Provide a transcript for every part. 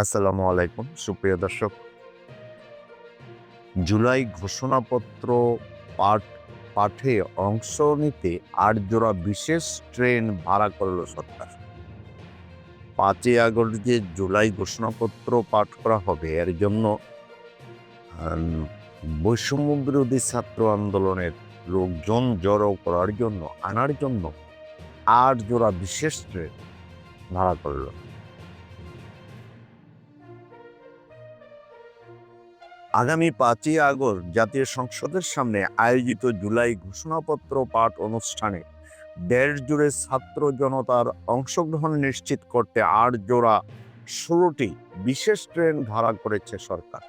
আসসালামু আলাইকুম, সুপ্রিয় দর্শক। জুলাই ঘোষণাপত্র পাঠ, পাঠে অংশ নিতে আট জোড়া বিশেষ ট্রেন ভাড়া করল সরকার। পাঁচই আগস্ট যে জুলাই ঘোষণাপত্র পাঠ করা হবে, এর জন্য বৈষম্য বিরোধী ছাত্র আন্দোলনের লোকজন জড়ো করার জন্য, আনার জন্য আট জোড়া বিশেষ ট্রেন ভাড়া করল। আগামী পাঁচই আগস্ট জাতীয় সংসদের সামনে আয়োজিত জুলাই ঘোষণাপত্র পাঠ অনুষ্ঠানে দেশ জুড়ে ছাত্র জনতার অংশগ্রহণ নিশ্চিত করতে আট জোড়া ষোলোটি বিশেষ ট্রেন ভাড়া করেছে সরকার।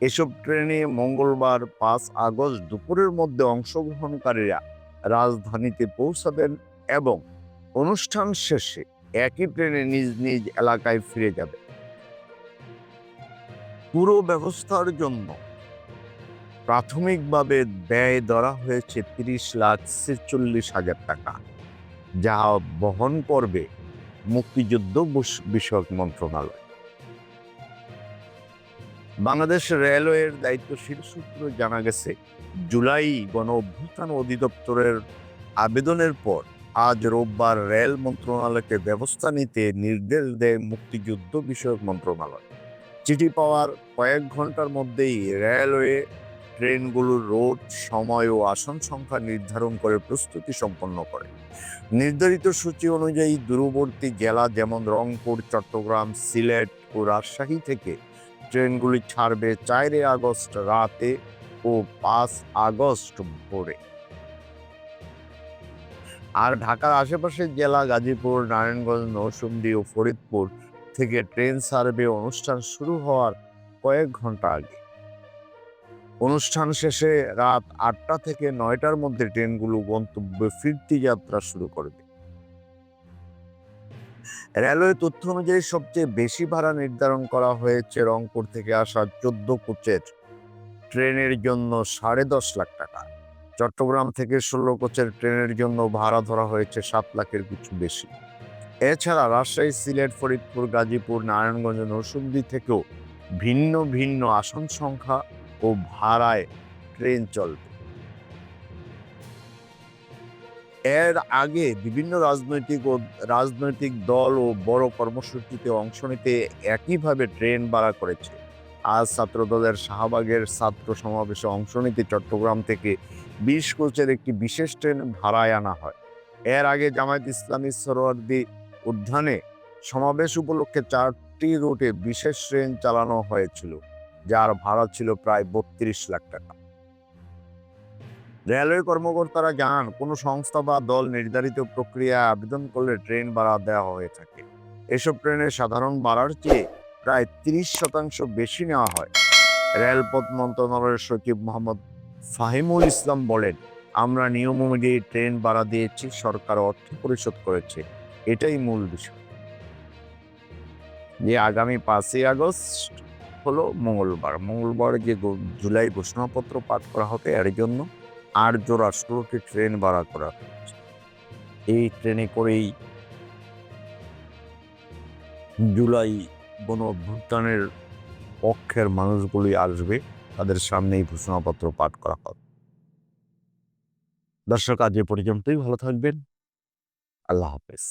এসব ট্রেনে মঙ্গলবার পাঁচ আগস্ট দুপুরের মধ্যে অংশগ্রহণকারীরা রাজধানীতে পৌঁছাবেন এবং অনুষ্ঠান শেষে একই ট্রেনে নিজ নিজ এলাকায় ফিরে যাবে পুরো ব্যবস্থার জন্য প্রাথমিকভাবে ব্যয় ধরা হয়েছে তিরিশ লাখ ছেচল্লিশ হাজার টাকা, যা বহন করবে মুক্তিযুদ্ধ বিষয়ক মন্ত্রণালয়। বাংলাদেশ রেলওয়ের দায়িত্বশীল সূত্র জানা গেছে, জুলাই গণ অভ্যুত্থান অধিদপ্তরের আবেদনের পর আজ রোববার রেল মন্ত্রণালয়কে ব্যবস্থা নিতে নির্দেশ দেয় মুক্তিযুদ্ধ বিষয়ক মন্ত্রণালয়। চিঠি পাওয়ার কয়েক ঘণ্টার মধ্যেই রেলওয়ে ট্রেনগুলোর রোড, সময় ও আসন সংখ্যা নির্ধারণ করে প্রস্তুতি সম্পন্ন করে। নির্ধারিত সূচি অনুযায়ী দূরবর্তী জেলা যেমন রংপুর, চট্টগ্রাম, সিলেট ও রাজশাহী থেকে ট্রেনগুলি ছাড়বে চারই আগস্ট রাতে ও পাঁচ আগস্ট ভোরে। আর ঢাকার আশেপাশের জেলা গাজীপুর, নারায়ণগঞ্জ, নরসিংদী ও ফরিদপুর থেকে ট্রেন সার্ভে অনুষ্ঠান শুরু হওয়ার কয়েক ঘণ্টা আগে। অনুষ্ঠান শেষে রাত আটটা থেকে নয়টার মধ্যে ট্রেনগুলো গন্তব্যে ফিরতি যাত্রা শুরু করবে রেলওয়ে তথ্য অনুযায়ী সবচেয়ে বেশি ভাড়া নির্ধারণ করা হয়েছে রংপুর থেকে আসা চোদ্দ কোচের ট্রেনের জন্য সাড়ে দশ লাখ টাকা। চট্টগ্রাম থেকে ষোলো কোচের ট্রেনের জন্য ভাড়া ধরা হয়েছে সাত লাখের কিছু বেশি। এছাড়া রাজশাহী, সিলেট, ফরিদপুর, গাজীপুর, নারায়ণগঞ্জ, নরসিংদী থেকেও ভিন্ন ভিন্ন আসন সংখ্যা ও ভাড়ায় ট্রেন চলবে। এর আগে বিভিন্ন রাজনৈতিক ও রাজনৈতিক দল ও বড় কর্মসূচিতে অংশ নিতে একইভাবে ট্রেন ভাড়া করেছে। আজ ছাত্রদলের শাহবাগের ছাত্র সমাবেশে অংশ নিতে চট্টগ্রাম থেকে বিশ কোচের একটি বিশেষ ট্রেন ভাড়ায় আনা হয়। এর আগে জামায়াত ইসলামী সরোয়ার্দী উদ্যানে সমাবেশ উপলক্ষে চারটি রুটে বিশেষ ট্রেন চালানো হয়েছিল, যার ভাড়া ছিল প্রায় বত্রিশ লাখ টাকা। রেলওয়ে কর্মকর্তারা জানান, কোনো সংস্থা বা দল নির্ধারিত প্রক্রিয়ায় আবেদন করলে ট্রেন ভাড়া দেওয়া হয়ে থাকে। এসব ট্রেনের সাধারণ ভাড়ার চেয়ে প্রায় তিরিশ শতাংশ বেশি নেওয়া হয়। রেলপথ মন্ত্রণালয়ের সচিব মোহাম্মদ ফাহিমুল ইসলাম বলেন, আমরা নিয়ম অনুযায়ী ট্রেন ভাড়া দিয়েছি, সরকার অর্থ পরিশোধ করেছে। এটাই মূল বিষয়। যে আগামী পাঁচই আগস্ট হলো মঙ্গলবার। মঙ্গলবার যে জুলাই ঘোষণাপত্র পাঠ করা হবে এর জন্য আট জোড়া ষোলোটি ট্রেন ভাড়া করা এই ট্রেনে করেই জুলাই গণ অভ্যুত্থানের পক্ষের মানুষগুলি আসবে, তাদের সামনেই ঘোষণাপত্র পাঠ করা হবে। দর্শক, আজ এ পর্যন্তই। ভালো থাকবেন। আল্লাহ হাফেজ